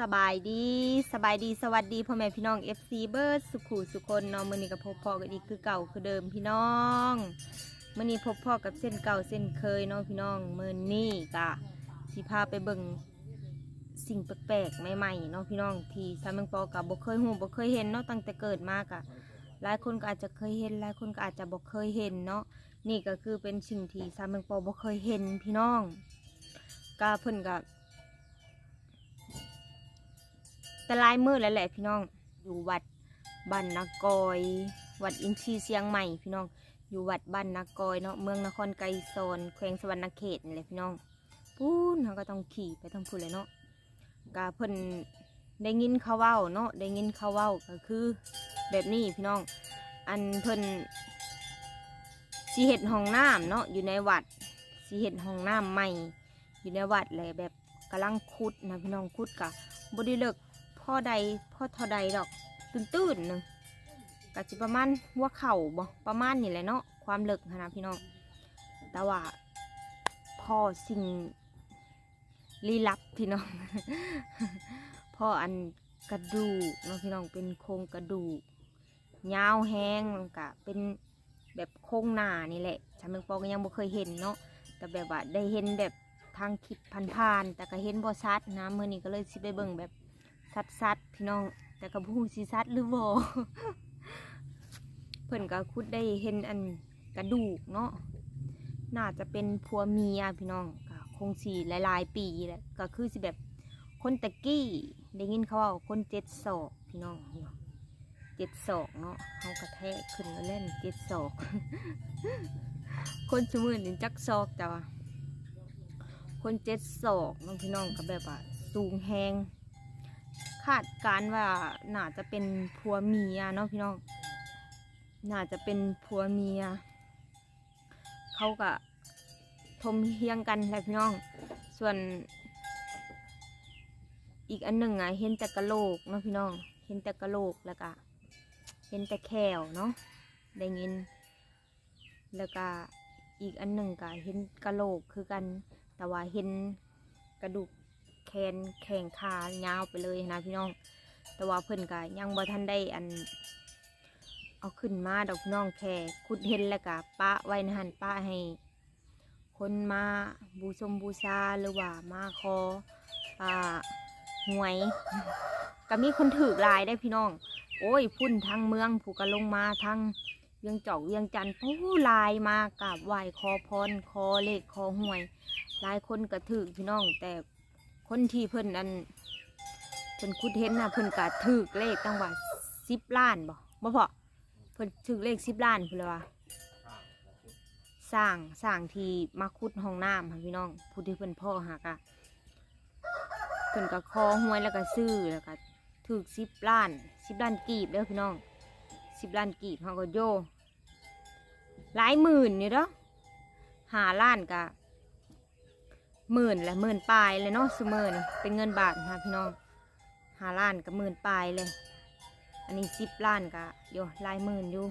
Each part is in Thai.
สบายดีสบายดีสวัสดีพ่อแม่พี่น้อง FC เบิร์ดสุขูสุคนเนาะมือนี้ก็พบพ่อกันอีกคือเก่าคือเดิมพี่น้องมือนี้พบพ่อกับเส้นเก่าเส้นเคยเนาะพี่น้องมือนี้ก็สิพาไปเบิ่งสิ่งแปลกๆใหม่ๆเนาะพี่น้องที่ซาเมงปอกับบ่เคยหูบ่เคยเห็นเนาะตั้งแต่เกิดมากอะหลายคนก็อาจจะเคยเห็นหลายคนก็อาจจะบ่เคยเห็นเนาะนี่ก็คือเป็นสิ่งที่ซาเมงปอบ่เคยเห็นพี่น้องก็เพิ่นก็ แต่ลายมือแล้วแหละพี่น้องอยู่วัดบ้านนากอยวัดอินทรีเชียงใหม่พี่น้องอยู่วัดบ้านนากอยเนาะเมืองนครไกรสอนแขวงสวรรณเขตนี่แหละพี่น้องพูนเราก็ต้องขี่ไปทั้งพูนเลยเนาะกาเพิ่นได้ยินเขาเว้าเนาะได้ยินเขาเว้าก็คือ แบบนี้พี่น้อง อันเพิ่นสีเห็ดห้องน้ำเนาะอยู่ในวัดสีเห็ดห้องน้ำใหม่ อยู่ในวัดเลยแบบกำลังคุดนะพี่น้องคุดกะบไดีเลิก พ่อใดพ่อเทอใดดอกตื้นตื้นๆหนึ่งกะจิประมาณหัว่าเข่าบ่ประมาณนี่แหละเนาะความเลิกนะพี่น้อง แต่ว่าพ่อสิ่งลี้ลับพี่น้อง พ่ออันกระดูกเนาะพี่น้องเป็นโครงกระดูกยาวแห้งกะเป็นแบบโครงหน้านี่แหละฉันเองปอก็ยังบ่เคยเห็นเนาะแต่แบบว่าได้เห็นแบบทางคลิปผ่านๆแต่ก็เห็นบ่ชัดนะเมื่อนี้ก็เลยสิไปเบิ่งแบบ ชัดๆพี่น้อง แต่ก็บ่ฮู้สิชัดหรือบ่เพิ่นก็คุดได้เห็นอันกระดูกเนาะน่าจะเป็นผัวเมียพี่น้องก็คงสีหลายๆปีแหละก็คือสิแบบคนตะกี้ได้ยินเขาว่าคนเจ็ดศอกพี่น้องเจ็ดศอกเนาะเขากระแทกขึ้นมาเล่นเจ็ดศอก คนสมือนี่จักศอกจ้ะคนเจ็ดศอกน้องพี่น้องก็แบบว่าสูงแหงาดการว่าน่าจะเป็นผัวเมียเนาะพี่น้อง น่าจะเป็นผัวเมีย เขาก็ทมเฮียงกันแหละพี่น้อง ส่วน อีกอันหนึ่งอะเห็นแต่กระโหลกเนาะพี่น้อง เห็นแต่กระโหลกแล้วก็เห็นแต่แขวเนาะ ได้ยิน แล้วก็อีกอันหนึ่งก็เห็นกระโหลกคือกัน แต่ว่าเห็นกระดูก แขนแข่งขายาวไปเลยนะพี่น้อง แต่ว่าเพิ่นก็ยังบ่ทันได้อัน เอาขึ้นมาดอกพี่น้องแค่คุดเห็นแล้วก็ปะไว้ในหันปะให้ คนมาบูชมบูชาหรือว่ามาขออ่าหวยก็มีคนถือลายได้พี่น้อง โอ้ยพุ่นทางเมืองผูกกะลงมาทางเวียงจอกเวียงจันทร์ปู้ลายมากราบไหว้ขอพรขอเลขขอหวย หลายคนก็ถือพี่น้องแต่ คนที่เพิ่นอันเพิ่นคุดเห็นนะเพิ่นก็ถือเลขตั้งว่าสิบล้านบ่บ่พอเพิ่นถึงเลขสิบล้านเพิ่นเลยว่าสร้างสร้างที่มาขุดห้องน้ำค่ะพี่น้องผู้ที่เพิ่นพ่อหากอะเพิ่นก็คอห้วยแล้วก็ซื้อแล้วก็ถึกสิบล้านสิบล้านกีบเด้อพี่น้องสิบล้านกีบเขาก็โยหลายหมื่นอยู่เด้อหาล้านกะ หมื่นและหมื่นปลายเลยเนาะสมื่นเป็นเงินบาทค่ะพี่น้องหาล้านกับหมื่นปลายเลย อันนี้สิบล้านกะโยลายหมื่นอยู่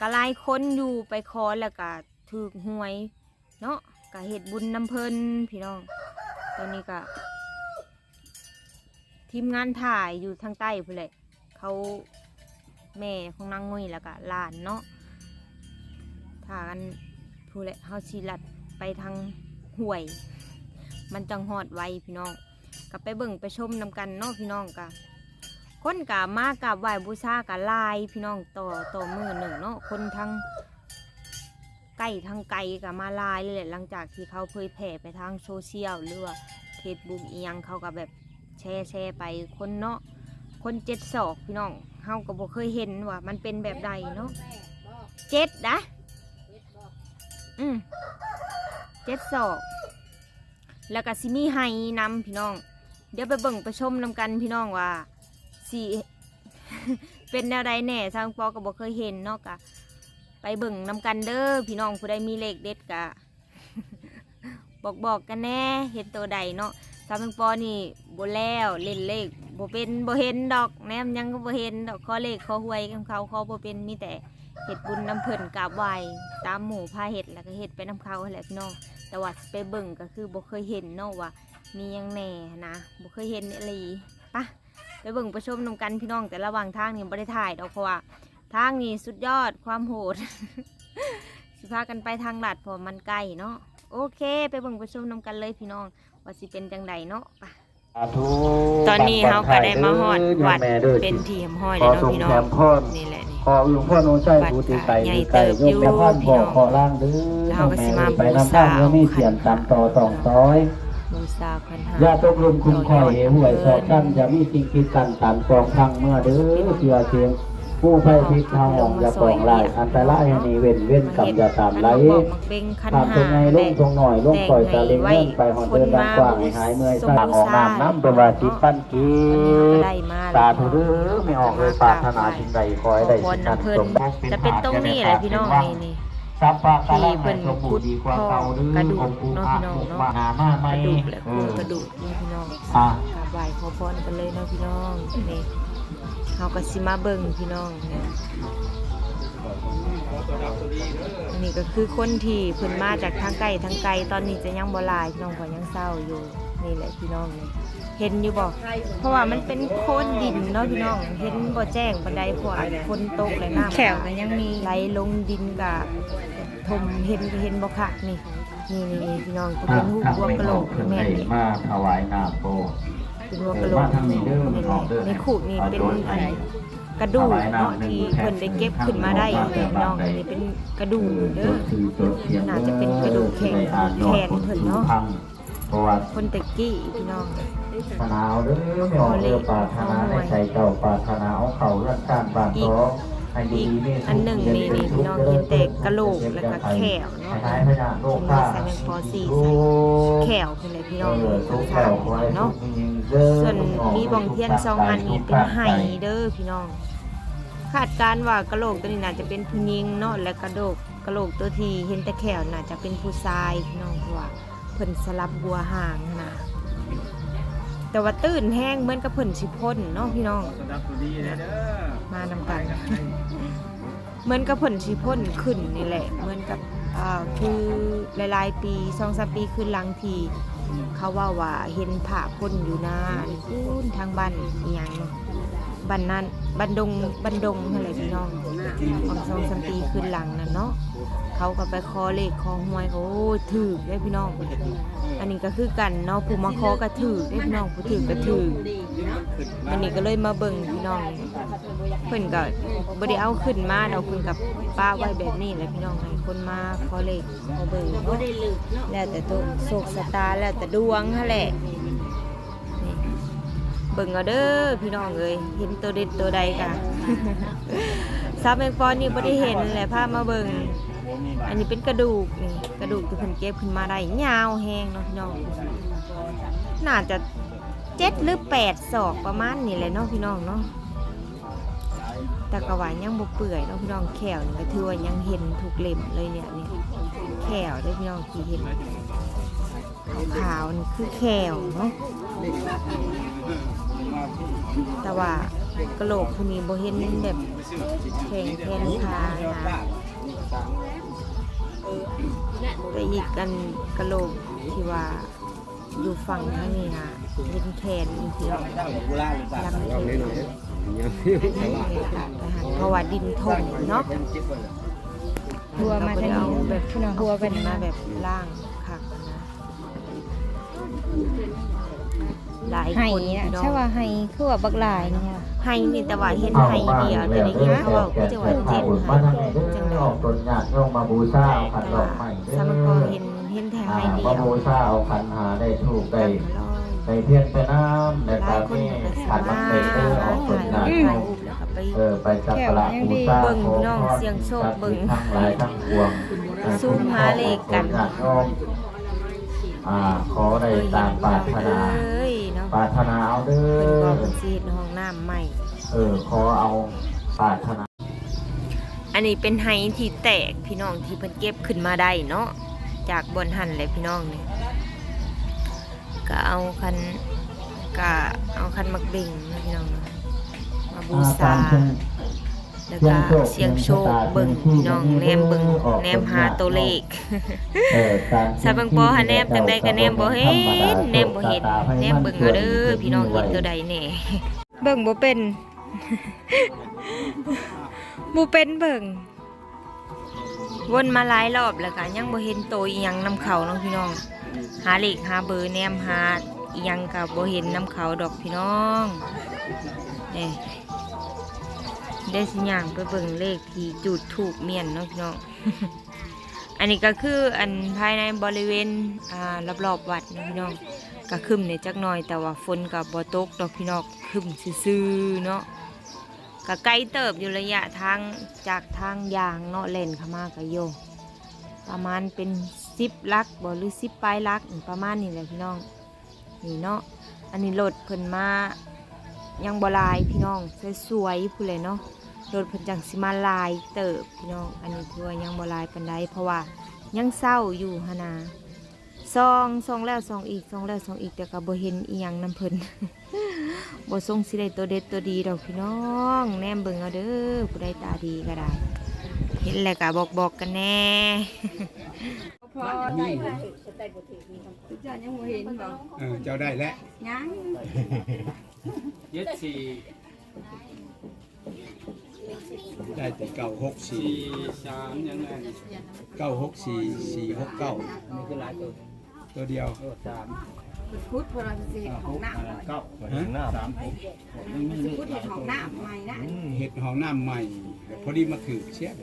กะลายค้นอยู่ไปคอแล้วกะถือหวย เนาะกะเฮ็ดบุญน้ำเพลินพี่น้อง ตอนนี้กะทีมงานถ่ายอยู่ทางใต้เพุ่นแหละเขาแม่ของนางงุยแล้วกะหลานเนาะถ่ายกันเพุ่นแหละเฮาสิลัด ไปทางห่วย มันจังหอดไวพี่น้องกลับไปเบิ่งไปชมนำกันเนาะพี่น้องกะคนกะมากับไหวบูชากะลายพี่น้องต่อต่อมือหนึ่งเนาะคนทั้งใกล้ทั้งไกลกะมาลายเลยแหละหลังจากที่เขาเผยแผ่ไปทางโซเชียลหรือว่าเฟซบุ๊กอียังเขาก็แบบแชร์แชร์ไปคนเนาะคนเจ็ดศอกพี่น้องเฮาก็บ่เคยเห็นว่า มันเป็นแบบใดเนาะเจ็ดนะอืม จ็ดศอก แล้วก็ซิมีไฮนำพี่น้อง เดี๋ยวไปเบิ่งไปชมนำกันพี่น้องว่าสิเป็นแนวใดแน่ทางปอก็บอกเคยเห็นเนาะกะไปเบิ่งนำกันเด้อพี่น้องผู้ใดมีเลขเด็ดกะ บอกบอกกันแน่เห็นตัวใดเนาะทางปอนี่โบแล้วเล่นเลขบ่เป็นโบเห็นดอกแนมยังก็บ่เห็นดอกข้อเลขขอหวยกับเขาข้อโบเป็นมีแต่เฮ็ดบุญน้ำเพิ่นกาบไหวตามหมู่พาเฮ็ดแล้วก็เฮ็ดไปน้ำเขาแหละพี่น้อง แต่ว่าสิไปเบิ่งก็คือบ่เคยเห็นเนาะว่ามีหยังแหน่นะบ่เคยเห็นอะไรปะไปเบิ่งประชมนำกันพี่น้องแต่ระหว่างทางนี่บ่ได้ถ่ายดอกเพราะว่าทางนี้สุดยอดความโหด สิพากันไปทางลัดเพราะมันใกล้เนาะโอเค ไปเบิ่งประชมนำกันเลยพี่น้อง ว่าสิเป็นจังใดเนาะไปตอนนี้เขาก็ได้มาฮอดวัดเป็นทีมห้อยขแล้อวเนาะส่งพี่น้อแถงมพ่นนี่แหละนี่ ขอหลวงพ่อโน้ใช่บูติไก่ใหญ่ดีไก่เติบยกแม่พ่อนอยู่บอกขอล่างเด้อเราก็สิมาไปน้ำท่านบูชาก็มีเสียนตามต่อตองต้อยบูชาคันหาญาตกลมคุ้มคอยเหวยสอดกันจะมีสิ่งคิดกันตามกองพังเมื่อเด้อเสียเสียง ผู้ไฟพิษทางองอย่าปองลายอันตรายนี้เว้นเว้นกับอย่าตามไหลบอกมักเบงคันทำตรงหาไงลงตรงหน่อยลุงปล่อยตะเล็งเลื่อนไปหอนเดินดังกว้างหายเมื่อยสางออกน้ำน้ำเป็นว่าสิปั้นกีตาแล้วทุเรือไม่ออกเลยปาถนาสิ่งใดขอให้ได้สิ่งนั้นสมบูรณ์จะเป็นตรงนี้แหละพี่น้องนี่นี่สัพพะกะที่ลังเพิ่นสมบูรณ์ดีกว่าเก่าเด้อองค์ปู่อาบุกมาหามาไหมกระดูกและกระดูกนี่พี่น้องอ่าบไหว้ขอพรกันเลยนะพี่น้องนี่ เขาก็สิมาเบิ่งพี่น้องเนี่ยอันนี้ก็คือคนที่เพิ่นมาจากทางไกลทางไกลตอนนี้จะยังบ่ลายพี่น้องก็ยังเศร้าอยู่นี่แหละพี่น้องนี่เห็นอยู่บ่เพราะว่ามันเป็นโคลนดินเนาะพี่น้อง เห็นบ่แจ้งบันไดเพราะว่าฝนตกและน้ำแขวก็ยังมีไหลลงดินกะทมเห็นเห็นบ่คักนี่นี่นี่นี่พี่น้องจะเป็นรูปถ้าบัวไม่กะโหลกกเพิ่นแม่นนี่มาถวายน้ำโป เป็นบัวกะโหลกมาทางนี้เด้อนี่ออกเด้อในขูดนี่เป็นอันกระดูกเนาะที่เพิ่นได้เก็บขึ้นมาได้พี่น้องอันนี้เป็นกระดูกเด้อน่าจะเป็นกระดูกแขนแขนเพิ่นเนาะเพราะว่าคนตะกี้พี่น้องปรารถนาเอาเด้อไม่ออกเด้อปรารถนาในใจเจ้าปรารถนาเอาเขาเรื่องการบานท้องให้ดี อีกอันหนึ่งนี่นี่พี่น้องเห็นแต่กระโหลกแล้วก็แขวเนาะให้หายพยาธิโรคข้าเป็นมีใส่เป็นปอสี่ใส่แขวเพิ่นเลยพี่น้องเออทุกแถทางวไว้เนาะส่วนมีบองเทียนซองอันนี้เป็นไห้เด้อพี่น้องคาดการณ์ว่ากระโหลกตัวนี้น่าจะเป็นผู้หญิงเนาะและกระโดกกระโหลกตัวที่เห็นแต่แขวน่าจะเป็นผู้ชายพี่น้องเพราะว่าเพิ่นสลับบัวห่างนะ แต่ว่าตื้นแห้งเหมือนกับเพิ่นสิพ่นเนาะพี่น้องมานำกัน เหมือนกับเพิ่นสิพ่นขึ้นนี่แหละ เหมือนกับอ่าคือหลายๆปีสองสามปีขึ้นหลังทีเขาว่าว่าเห็นผ่าพ่นอยู่หน้าพูนทางบ้านอีหยังเนาะบ้านนั้นบันดงบันดงอะไรพี่น้องของสองสามปีขึ้นหลังนั่นเนาะ เขาก็ไปคอเลขคอหวยโอ้ยถือได้พี่น้อง อันนี้ก็คือกันเนาะผู้มาคอก็ถือได้พี่น้องผู้ถือก็ถือวันนี้ก็เลยมาเบิ่งพี่น้องเพิ่นก็บ่ได้เอาขึ้นมาดอกเพิ่นกับป้าไว้แบบนี้แหละพี่น้องให้คนมาขอเลขขอเบิ่งเนาะแล้วแต่ตัวโชคชะตาแล้วแต่ดวงนั่นแหละเบิ่งเอาเด้อพี่น้องเอ้ยเห็นตัวเด็ดตัวใดกะ ซับแมงปอนนี่บ่ได้เห็นแหละพามาเบิ่งอันนี้เป็นกระดูกนี่กระดูกที่เพิ่นเก็บขึ้นมาได้ยาวแฮงเนาะพี่น้องน่าจะเจ็ดหรือแปดศอกประมาณนี้แหละเนาะพี่น้องเนาะแต่กระวายยังบ่เปื่อยเนาะพี่น้องแขวนี่ก็ถือว่ายังเห็นถูกเล่มเลยเนี่ยเนี่ยแขวได้พี่น้องที่เห็นขาวนี่คือแขวเนาะแต่ว่า กระโหลกพวกนี้บ่เห็นแบบแข็งแขนขานะแต่อีกกันกระโหลกที่ว่าอยู่ฝั่งทางนี้นะเห็นแขนอีกทีลำเลยเพราะว่าดินทมเนาะหัวมาทางนี้เอแบบพี่น้องหัวเป็นมาแบบล่างคักนะ หลายไห้คนนะพี่น้องใช่ว่าไห้คือว่าบักหลายเนี่ยไห้นี่แต่ว่าเห็นไห้เดียวแต่ได้ยินเขาบอกก็จะว่าเจ็ดมาไห้ทางนี้เด้อจังไดออกต้นญาติโยมมาบูชาเอาขันดอกไม้เด้อสามก็เห็นเห็นแต่อ่าไห้เดีมายวบูชาเอาขันหาได้ถูกได้กันมาลอยได้เพียงแต่น้ำได้หลาตายคนนี่ก็สขันมามันเป็นเด้อออกต้นญาติถ่ายโยรูมปแล้วก็ไป เออไปสักการะบูชาเบิ่งขอพี่น้องพรเสี่ยงโชคเบิ่งทั้งหลายทั้งปวงสู้หาเลขกัน ญาติโยม อ่าขอได้ตามปรารถนาเอ้ยเนาะปรารถนาเอาเด้เพิ่นบอกอเพิ่นสิเฮ็ดห้องน้ำใหม่ เออขอเอาปรารถนาอันนี้เป็นไฮที่แตกพี่น้องที่เพิ่นเก็บขึ้นมาได้เนาะจากบนหันเลยพี่น้องเนี่ยก็เอาคันก็เอาคันมักเบ่งนะพี่น้องเนาะมาบูอาชาการเพิ่น แล้วก็เสียงโชคเบิ่งพี่น้องแนมเบิ่งแนมหาตัวเลขเออการสาบังปอหาแนมจังใดก็แนมบ่เห็นแนมบ่เห็นแนมเบิ่งเอาเด้อพี่น้องเห็นตัวใดแหน่เบิ่งบ่เป็นบ่เป็นเบิ่งวนมาหลายรอบแล้วก็ยังบ่เห็นโตอีหยังนํเขาเนาะพี่น้อง หาเลขหาเบอร์แนมหาอีหยังก็บ่เห็นนํเขาดอกพี่น้องนี่ ได้สิย่างไปเบิ่งเลขที่จุดถูกเมียนเนาะพี่น้อง อันนี้ก็คืออันภายในบริเวณอ่ารอบๆวัดเนาะพี่น้องก็คึมเนี่ยจักหน่อยแต่ว่าฝนกับบ่ตกดอกพี่น้องครึมซื่อๆเนาะก็ไกลเติบอยู่ระยะทางจากทางยางเนาะเล่นขมาก็โยประมาณเป็นสิบลักบ่หรือสิบปลายลักประมาณนี้แหละพี่น้องนี่เนาะอันนี้รถเพิ่นมายังบลายพี่น้องสวยๆพู้เลยเนาะ รถเพิ่นจังสิมาลายเติบพี่น้องอันนี้คือว่ายังบ่ลายปานใดเพราะว่ายังเศร้าอยู่หนนาซองซองแล้วซองอีกซองแล้วซองอีกแต่ก็บ่เห็นอีหยังนำเพิ่นบ่ทรงสิได้ตัวเด็ดตัวดีดอกพี่น้องแนมเบิ่งเอาเด้อผู้ใดตาดีก็ได้ เห็นแล้วก็บอกบอกกันแน่เออเจ้าได้แล้วยึดสี่ ได้แต่เก้าหกสี่สี่สามยังไงเก้าหกสี่สี่หกเก้านี่คือหลายตัวตัวเดียวตัวสามพุทธพระราชสีของหน้าเก้าฮะสามหกพุทธเห็ดของหน้าใหม่นะเห็ดหอมน้ำใหม่ พอดีมาถือเชียบ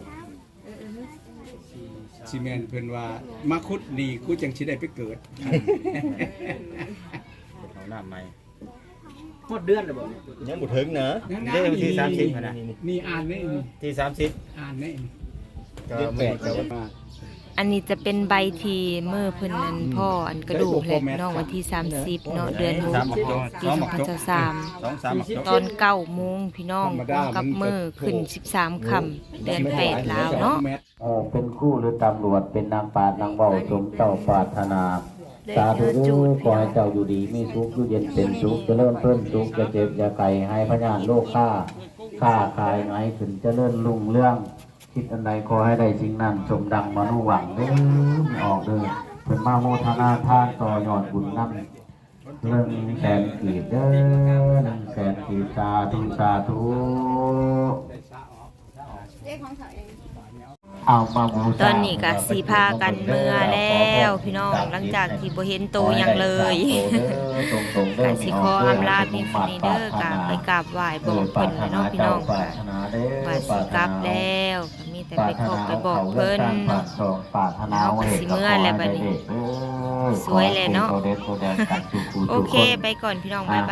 สี่สามซีเมนเพิ่นว่ามาคุดดีกูจังสิได้ไปเกิดเขาหน้าใหม่ หมดเดือนเลยบ่ยังบ่ถึงนะนั่นเดือนที่สามสิบนี่นี่อ่านนี่นี่ที่สามสิบอ่านนี่ก็ไม่ก็มาอันนี้จะเป็นใบทีเมื่อเพิ่นนั้นพ่ออันกระดูกแหลกน้องวันที่ 30 เนาะเดือนหกสามหกปีสองหก2023สองสามหกตอนเก้าโมงพี่น้องตรงกับมือขึ้น 13ค่ำเดือนแปดลาวเนาะ เออเป็นครู่หรือตำรวจเป็นนางปราดนางเบาสมเจ้าปรารถนา สาธุเด้อขอให้เจ้าอยู่ดีมีสุขอยู่เย็นเป็นสุขจะเริ่มเพิ่มสุขจะเจ็บอย่าไก่ให้พญานโลกฆ่าฆ่าคายไงขึ้นเจะเริ่มลุ่งเรื่อง คิดอันใดขอให้ได้สิ่งนั้นสมดังมนุหวังเด้อไม่ออกเด้อเป็นมาโมทนาทานต่อยอดบุญนั่นเรื่องแสนกีบเด้อหนึ่งแสนกีบสาธุสาธุ ตอนนี้ก็สีพากันเมื่อแล้วพี่น้องหลังจากที่บ่เห็นโตหยังเลยกสิขออำลาเพียงเท่านี้เด้อกะไปกราบไหว้บอกเพิ่นเลยเนาะพี่น้องกะว่าสิกลับแล้วก็มีแต่ไปขอไปบอกเพิ่นแล้วก็สิเมื่อแล้วบัดนี้สวยเลยเนาะโอเคไปก่อนพี่น้องบ๊ายบาย